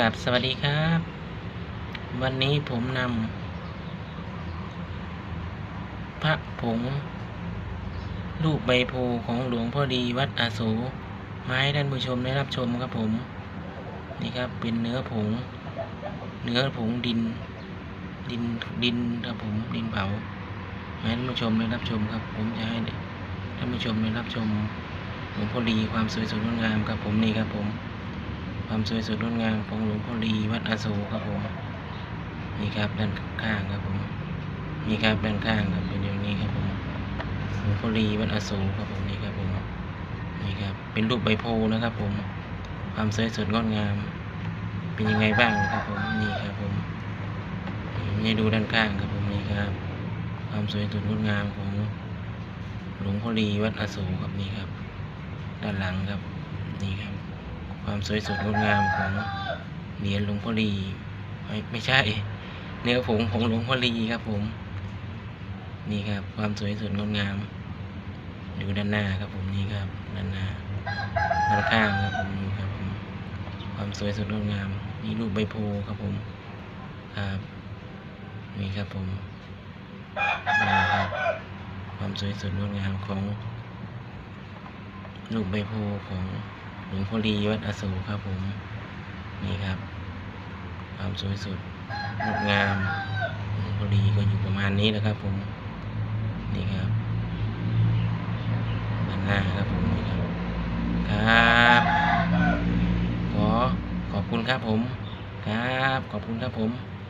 กับสวัสดีครับ วันนี้ผมนำพระผง รูปใบโพของหลวงพ่อดีวัดอาโสมาให้ท่านผู้ชมได้รับชมครับผม นี่ครับเป็นเนื้อผง เนื้อผงดิน ดินดินครับผมดินเผามาให้ท่านผู้ชมได้รับชมครับ ผมจะให้ท่านผู้ชมได้รับชมหลวงพ่อดีความสวยสดงดงามครับผมนี่ครับผม ความสวยสดงดงามของหลวงพ่อลีวัดอาโศกครับผมนี่ครับด้านข้างครับผมนี่ครับด้านข้างครับเป็นอย่างนี้ครับผมหลวงพ่อลีวัดอาโศกครับผมนี่ครับผมนี่ครับเป็นรูปใบโพนะครับผมความสวยสดงดงาม เป็นยังไงบ้างนะครับผมนี่ครับผมนี่ดูด้านข้างครับผมนี่ครับ ความสวยสดงดงามของหลวงพ่อลีวัดอาโศกครับนี่ครับ ด้านหลังครับนี่ครับ ความสวยสดงดงามของเหรียญหลวงพ่อลีไม่ไม่ใช่ เนื้อผงของหลวงพ่อลีครับผม นี่ครับ ความสวยสดงดงาม อยู่ด้านหน้าครับผมนี่ครับด้านหน้าด้านข้างครับผมครับผมความสวยสดงดงามนี่รูปใบโพครับผมครับนี่ครับผมนี่ครับความสวยสดงดงามของรูปใบโพของ งพ่อลีวัดอโศกครับผม นี่ครับ ความสวยสุดงดงามหลวงพ่อลีก็อยู่ประมาณนี้นะครับผม นี่ครับด้านหน้าครับผมนี่ครับ ครับ ขอขอบคุณครับผม ครับ ขอบคุณครับผม